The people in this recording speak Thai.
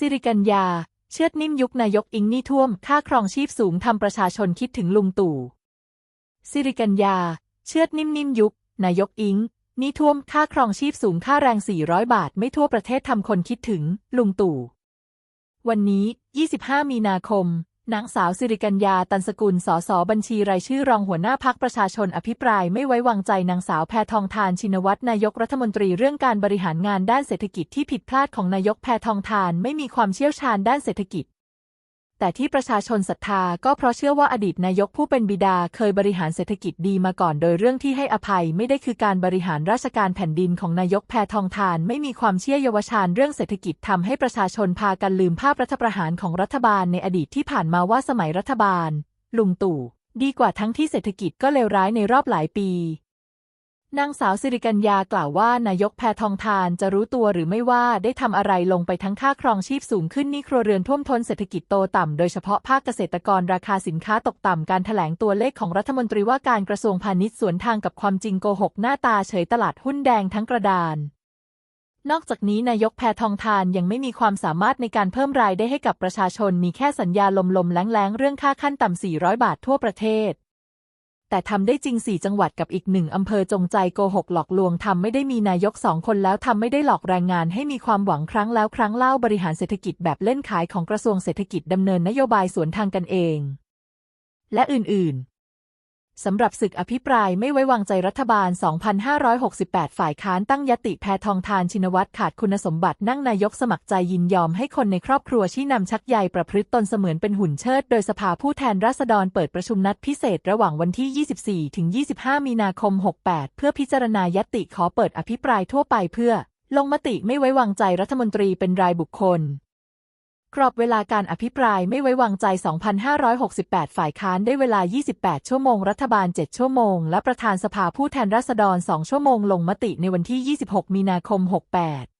สิริกัญญา เชือดนิ่มยุคนายกอิงนี่ท่วม ค่าครองชีพสูงทำประชาชนคิดถึงลุงตู่สิริกัญญา เชือดนิ่มนิ่มยุคนายกอิงนี่ท่วมค่าครองชีพสูงค่าแรง 400 บาท ไม่ทั่วประเทศทำคนคิดถึงลุงตู่ วันนี้ 25 มีนาคม นางสาวสิริกัญญาตันสกุล สสบัญชีรายชื่อรองหัวหน้าพักประชาชนอภิปรายไม่ไว้วางใจนางสาวแพทองทานชินวัตรนายกรัฐมนตรีเรื่องการบริหารงานด้านเศรษฐกิจที่ผิดพลาดของนายกแพทองทานไม่มีความเชี่ยวชาญด้านเศรษฐกิจ แต่ที่ประชาชนศรัทธาก็เพราะเชื่อว่าอดีตนายกผู้เป็นบิดาเคยบริหารเศรษฐกิจดีมาก่อน โดยเรื่องที่ให้อภัยไม่ได้คือการบริหารราชการแผ่นดินของนายกแพทองทานไม่มีความเชื่อเยาวชาญเรื่องเศรษฐกิจทำให้ประชาชนพากันลืมภาพรัฐประหารของรัฐบาลในอดีตที่ผ่านมาว่าสมัยรัฐบาล ลุงตู่ ดีกว่าทั้งที่เศรษฐกิจก็เลวร้ายในรอบหลายปี นางสาวสิริกัญญากล่าวว่านายกแพทองทานจะรู้ตัวหรือไม่ว่าได้ทำอะไรลงไปทั้งค่าครองชีพสูงขึ้นนี่ครัวเรือนท่วมท้นเศรษฐกิจโตต่ำ โดยเฉพาะภาคเกษตรกรราคาสินค้าตกต่ำ การแถลงตัวเลขของรัฐมนตรีว่าการกระทรวงพาณิชย์สวนทางกับความจริงโกหกหน้าตาเฉยตลาดหุ้นแดงทั้งกระดาน นอกจากนี้นายกแพทองทานยังไม่มีความสามารถในการเพิ่มรายได้ให้กับประชาชนมีแค่สัญญาลมๆแล้งๆเรื่องค่าขั้นต่ำ400 บาททั่วประเทศ แต่ทำได้จริงสี่จังหวัดกับอีกหนึ่งอำเภอจงใจโกหกหลอกลวงทำไม่ได้มีนายกสองคนแล้วทำไม่ได้หลอกแรงงานให้มีความหวังครั้งแล้วครั้งเล่าบริหารเศรษฐกิจแบบเล่นขายของกระทรวงเศรษฐกิจดำเนินนโยบายสวนทางกันเอง และอื่นๆ สำหรับศึกอภิปรายไม่ไว้วางใจรัฐบาล 2568 ฝ่ายค้านตั้งยติแพทองทานชินวัตรขาดคุณสมบัตินั่งนายกสมัครใจยินยอมให้คนในครอบครัวชี้นำชักใยประพฤติตนเสมือนเป็นหุ่นเชิด โดยสภาผู้แทนราษฎรเปิดประชุมนัดพิเศษระหว่างวันที่ 24 ถึง 25 มีนาคม 68 เพื่อพิจารณายติขอเปิดอภิปรายทั่วไปเพื่อ ลงมติไม่ไว้วางใจรัฐมนตรีเป็นรายบุคคล กรอบเวลาการอภิปรายไม่ไว้วางใจ 2,568 ฝ่ายค้านได้เวลา 28 ชั่วโมง รัฐบาล 7 ชั่วโมง และประธานสภาผู้แทนราษฎร 2 ชั่วโมง ลงมติในวันที่ 26 มีนาคม 68